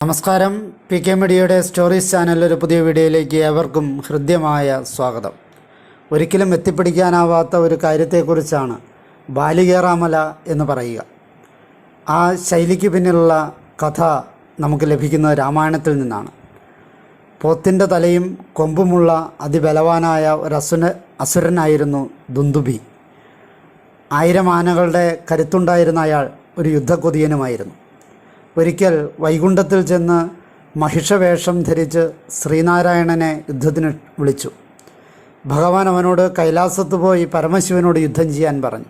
നമസ്കാരം. P K മീഡിയയുടെ stories ചാനലിലൊരു പുതിയ വീഡിയോയിലേക്ക് ഏവർക്കും ഹൃദ്യമായ സ്വാഗതം. ഒരിക്കലും എത്തിപ്പിടിക്കാനാവാത്ത ഒരു കാര്യത്തെക്കുറിച്ചാണ് ബാലികേറാമല എന്ന് പറയുക. ആ ശൈലിക്ക് പിന്നിലുള്ള കഥ നമുക്ക് ലഭിക്കുന്നത് രാമായണത്തിൽ നിന്നാണ്. പോത്തിന്റെ തലയും കൊമ്പുമുള്ള അതിബലവാനായ ഒരു അസുര അസുരനായിരുന്നു ദുന്ദുബി. ആയിരം ആനകളുടെ കരുത്തുണ്ടായിരുന്ന അയാൾ ഒരു യുദ്ധക്കൊതിയനുമായിരുന്നു. ഒരിക്കൽ വൈകുണ്ഠത്തിൽ ചെന്ന് മഹിഷവേഷം ധരിച്ച് ശ്രീനാരായണനെ യുദ്ധത്തിന് വിളിച്ചു. ഭഗവാൻ അവനോട് കൈലാസത്ത് പോയി പരമശിവനോട് യുദ്ധം ചെയ്യാൻ പറഞ്ഞു.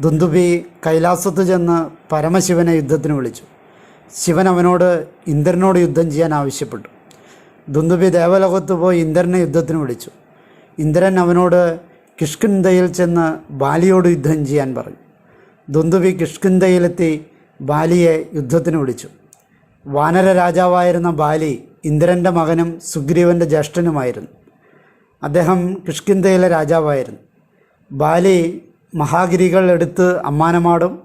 ദുന്ദുബി കൈലാസത്ത് ചെന്ന് പരമശിവനെ യുദ്ധത്തിന് വിളിച്ചു. ശിവൻ അവനോട് ഇന്ദ്രനോട് യുദ്ധം ചെയ്യാൻ ആവശ്യപ്പെട്ടു. ദുന്ദുബി ദേവലോകത്ത് പോയി ഇന്ദ്രനെ യുദ്ധത്തിന് വിളിച്ചു. ഇന്ദ്രൻ അവനോട് കിഷ്കിന്ധയിൽ ചെന്ന് ബാലിയോട് യുദ്ധം ചെയ്യാൻ പറഞ്ഞു. ദുന്ദുബി കിഷ്കിന്ധയിലെത്തി ബാലിയെ യുദ്ധത്തിന് വിളിച്ചു. വാനര രാജാവായിരുന്ന ബാലി ഇന്ദ്രന്റെ മകനും സുഗ്രീവന്റെ ജ്യേഷ്ഠനുമായിരുന്നു. അദ്ദേഹം കിഷ്കിന്ധയിലെ രാജാവായിരുന്നു. ബാലി മഹാഗിരികൾ എടുത്ത് അമ്മാനമാടും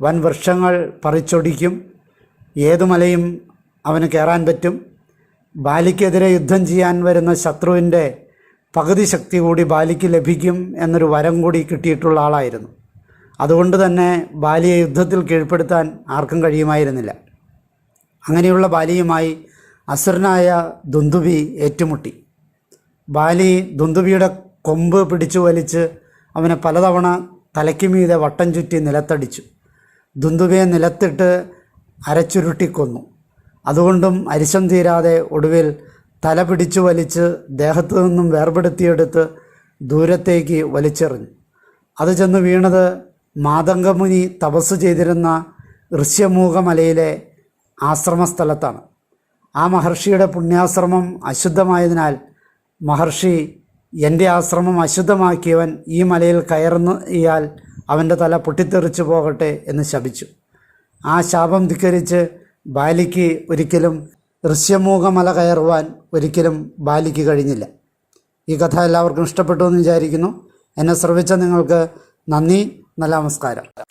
വൻ വൃക്ഷങ്ങൾ പറിച്ചൊടിക്കും ഏതു മലയും അവന് കയറാൻ പറ്റും. ബാലിക്കെതിരെ യുദ്ധം ചെയ്യാൻ വരുന്ന ശത്രുവിന്റെ പകുതി ശക്തി കൂടി ബാലിക്ക് ലഭിക്കും എന്നൊരു വരം കൂടി കിട്ടിയിട്ടുള്ള ആളായിരുന്നു. അതുകൊണ്ട് തന്നെ ബാലിയെ യുദ്ധത്തിൽ കീഴ്പ്പെടുത്താൻ ആർക്കും കഴിയുമായിരുന്നില്ല. അങ്ങനെയുള്ള ബാലിയുമായി അസുരനായ ദുന്ദുബി ഏറ്റുമുട്ടി. ബാലി ദുന്ദുബിയുടെ കൊമ്പ് പിടിച്ചു വലിച്ച് അവനെ പലതവണ തലയ്ക്ക് വട്ടം ചുറ്റി നിലത്തടിച്ചു. ദുന്ദുബിയെ നിലത്തിട്ട് അരച്ചുരുട്ടിക്കൊന്നു അതുകൊണ്ടും അരിശം തീരാതെ ഒടുവിൽ തല പിടിച്ചു വലിച്ച് ദേഹത്തു നിന്നും വേർപെടുത്തിയെടുത്ത് ദൂരത്തേക്ക് വലിച്ചെറിഞ്ഞു. അത് ചെന്ന് വീണത് മാതംഗമുനി തപസ് ചെയ്തിരുന്ന ഋഷ്യമൂകമലയിലെ ആശ്രമസ്ഥലത്താണ്. ആ മഹർഷിയുടെ പുണ്യാശ്രമം അശുദ്ധമായതിനാൽ മഹർഷി എന്റെ ആശ്രമം അശുദ്ധമാക്കിയവൻ ഈ മലയിൽ കയറുന്നയാൽ അവന്റെ തല പൊട്ടിത്തെറിച്ചു പോകട്ടെ എന്ന് ശപിച്ചു. ആ ശാപം ധിക്കരിച്ച് ബാലിക്ക് ഒരിക്കലും ഋഷ്യമൂഹമല കയറുവാൻ ഒരിക്കലും ബാലിക്ക് കഴിഞ്ഞില്ല. ഈ കഥ എല്ലാവർക്കും ഇഷ്ടപ്പെട്ടു എന്ന് വിചാരിക്കുന്നു. എന്നെ ശ്രവിച്ച നിങ്ങൾക്ക് നന്ദി. നമസ്കാരം.